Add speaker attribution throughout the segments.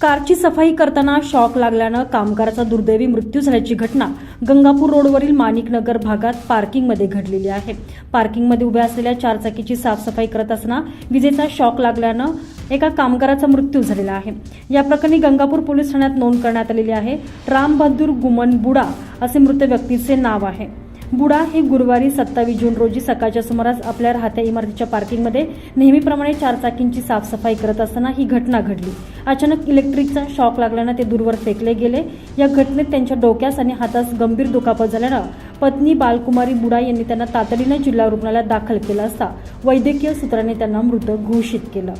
Speaker 1: कारची सफाई करताना शॉक लागल्यानं कामगाराचा दुर्दैवी मृत्यू झाल्याची घटना गंगापूर रोडवरील माणिकनगर भागात पार्किंगमध्ये घडलेली आहे. पार्किंगमध्ये उभ्या असलेल्या चारचाकीची साफसफाई करत असताना विजेचा शॉक लागल्यानं एका कामगाराचा मृत्यू झालेला आहे. या प्रकरणी गंगापूर पोलीस ठाण्यात नोंद करण्यात आलेली आहे. रामबहादूर गुमन बुडा असे मृत व्यक्तीचे नाव आहे. बुडा हे गुरुवारी सत्तावीस जून रोजी सकाळच्या सुमारास आपल्या राहत्या इमारतीच्या पार्किंगमध्ये नेहमीप्रमाणे चारचाकींची साफसफाई करत असताना ही घटना घडली. अचानक इलेक्ट्रिकचा शॉक लागल्यानं ते दूरवर फेकले गेले. या घटनेत त्यांच्या डोक्यास आणि हातास गंभीर दुखापत झाल्यानं पत्नी बालकुमारी बुडा यांनी त्यांना तातडीनं जिल्हा रुग्णालयात दाखल केलं असता वैद्यकीय सूत्रांनी त्यांना मृत घोषित केलं.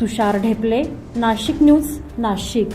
Speaker 1: तुषार ढेपले नाशिक न्यूज नाशिक.